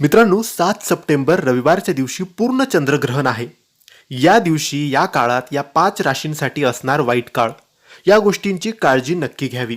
मित्रांनो सात सप्टेंबर रविवारच्या दिवशी पूर्ण चंद्रग्रहण आहे. या दिवशी या काळात या पाच राशींसाठी असणार वाईट काळ. या गोष्टींची काळजी नक्की घ्यावी.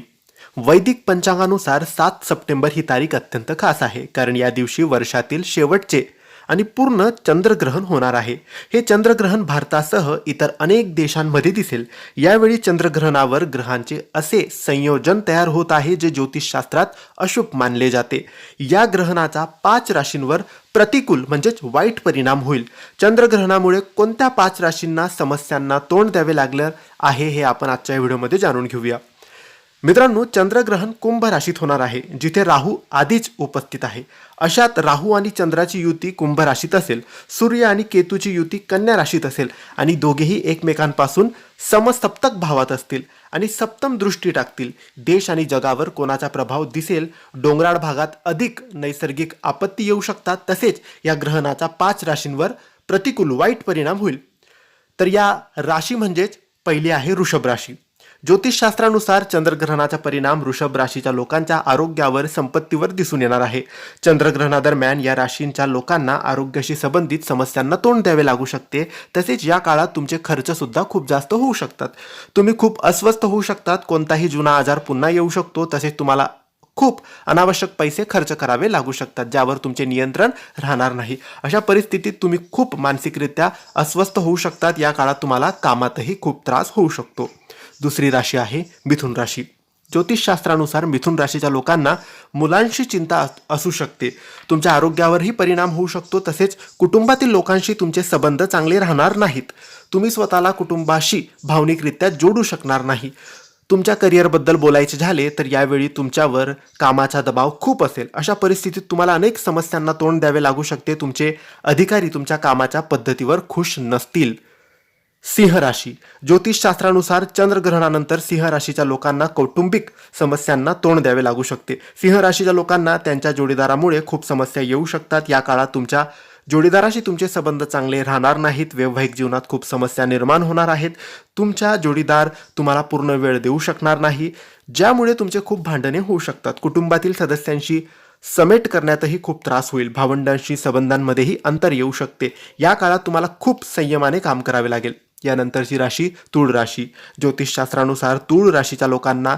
वैदिक पंचांगानुसार सात सप्टेंबर ही तारीख अत्यंत खास आहे कारण या दिवशी वर्षातील शेवटचे आणि पूर्ण चंद्रग्रहण होणार आहे. हे चंद्रग्रहण भारतासह इतर अनेक देशांमध्ये दिसेल. यावेळी चंद्रग्रहणावर ग्रहांचे असे संयोजन तयार होत आहे जे ज्योतिषशास्त्रात अशुभ मानले जाते. या ग्रहणाचा पाच राशींवर प्रतिकूल म्हणजेच वाईट परिणाम होईल. चंद्रग्रहणामुळे कोणत्या पाच राशींना समस्यांना तोंड द्यावे लागलं आहे हे आपण आजच्या व्हिडिओमध्ये जाणून घेऊया. मित्रांनो चंद्रग्रहण कुंभ राशीत होणार आहे जिथे राहू आधीच उपस्थित आहे. अशात राहू आणि चंद्राची युती कुंभ राशीत असेल सूर्य आणि केतूची युती कन्या राशीत असेल आणि दोघेही एकमेकांपासून समसप्तक भावात असतील आणि सप्तम दृष्टी टाकतील. देश आणि जगावर कोणाचा प्रभाव दिसेल डोंगराळ भागात अधिक नैसर्गिक आपत्ती येऊ शकतात तसेच या ग्रहणाचा पाच राशींवर प्रतिकूल वाईट परिणाम होईल. तर या राशी म्हणजेच पहिली आहे वृषभ राशी. ज्योतिषशास्त्रानुसार चंद्रग्रहणाचा परिणाम वृषभ राशीच्या लोकांच्या आरोग्यावर संपत्तीवर दिसून येणार आहे. चंद्रग्रहणादरम्यान या राशींच्या लोकांना आरोग्याशी संबंधित समस्यांना तोंड द्यावे लागू शकते. तसेच या काळात तुमचे खर्च सुद्धा खूप जास्त होऊ शकतात. तुम्ही खूप अस्वस्थ होऊ शकतात. कोणताही जुना आजार पुन्हा येऊ शकतो. तसेच तुम्हाला खूप अनावश्यक पैसे खर्च करावे लागू शकतात ज्यावर तुमचे नियंत्रण राहणार नाही. अशा परिस्थितीत तुम्ही खूप मानसिकरित्या अस्वस्थ होऊ शकतात. या काळात तुम्हाला कामातही खूप त्रास होऊ शकतो. दुसरी राशी आहे मिथुन राशी. ज्योतिषशास्त्रानुसार मिथुन राशीच्या लोकांना मुलांशी चिंता अस- असू शकते. तुमच्या आरोग्यावरही परिणाम होऊ शकतो तसेच कुटुंबातील लोकांशी तुमचे संबंध चांगले राहणार नाहीत. तुम्ही स्वतःला कुटुंबाशी भावनिकरित्या जोडू शकणार नाही. तुमच्या करिअरबद्दल बोलायचे झाले तर यावेळी तुमच्यावर कामाचा दबाव खूप असेल. अशा परिस्थितीत तुम्हाला अनेक समस्यांना तोंड द्यावे लागू शकते. तुमचे अधिकारी तुमच्या कामाच्या पद्धतीवर खुश नसतील. सिंह राशी. ज्योतिषशास्त्रानुसार चंद्रग्रहणानंतर सिंह राशीच्या लोकांना कौटुंबिक समस्यांना तोंड द्यावे लागू शकते. सिंह राशीच्या लोकांना त्यांच्या जोडीदारामुळे खूप समस्या येऊ शकतात. या काळात तुमच्या जोडीदाराशी तुमचे संबंध चांगले राहणार नाहीत. वैवाहिक जीवनात खूप समस्या निर्माण होणार आहेत. तुमच्या जोडीदार तुम्हाला पूर्ण वेळ देऊ शकणार नाही. ज्यामुळे तुमचे खूप भांडणे होऊ शकतात. कुटुंबातील सदस्यांशी समेट करण्यातही खूप त्रास होईल. भावंडांशी संबंधांमध्येही अंतर येऊ शकते. या काळात तुम्हाला खूप संयमाने काम करावे लागेल. यानंतरची राशी तूळ राशी. ज्योतिषशास्त्रानुसार तूळ राशीच्या लोकांना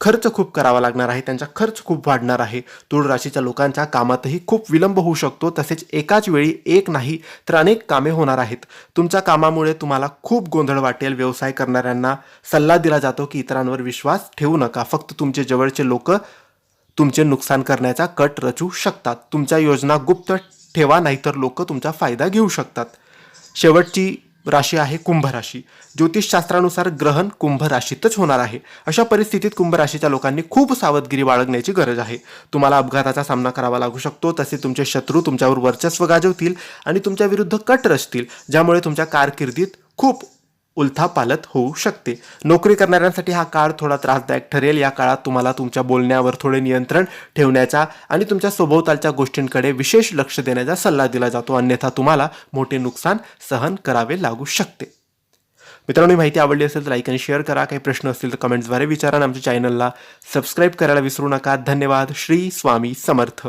खर्च खूप करावा लागणार आहे त्यांचा खर्च खूप वाढणार आहे. तूळ राशीच्या लोकांच्या कामातही खूप विलंब होऊ शकतो तसेच एकाच वेळी एक नाही तर अनेक कामे होणार आहेत. तुमच्या कामामुळे तुम्हाला खूप गोंधळ वाटेल व्यवसाय करणाऱ्यांना सल्ला दिला जातो की इतरांवर विश्वास ठेवू नका. फक्त तुमचे जवळचे लोक तुमचे नुकसान करण्याचा कट रचू शकतात. तुमच्या योजना गुप्त ठेवा नाहीतर लोक तुमचा फायदा घेऊ शकतात. शेवटची राशी आहे कुंभ राशी. ज्योतिषशास्त्रानुसार ग्रहण कुंभ राशीतच होणार आहे. अशा परिस्थितीत कुंभ राशीच्या लोकांनी खूप सावधगिरी बाळगण्याची गरज आहे. तुम्हाला अपघाताचा सामना करावा लागू शकतो. तसे तुमचे शत्रू तुमच्यावर वर्चस्व गाजवतील आणि तुमच्या विरुद्ध कट रचतील ज्यामुळे तुमच्या कारकिर्दीत खूप उलथापालत होऊ शकते. नोकरी करणाऱ्यांसाठी हा काळ थोडा त्रासदायक ठरेल. या काळात तुम्हाला तुमच्या बोलण्यावर थोडे नियंत्रण ठेवण्याचा आणि तुमच्या सभोवतालच्या गोष्टींकडे विशेष लक्ष देण्याचा सल्ला दिला जातो. अन्यथा तुम्हाला मोठे नुकसान सहन करावे लागू शकते. मित्रांनो ही माहिती आवडली असेल तर लाईक आणि शेअर करा. काही प्रश्न असतील तर कमेंट्सद्वारे विचारा आणि आमच्या चॅनलला सबस्क्राईब करायला विसरू नका. धन्यवाद. श्री स्वामी समर्थ.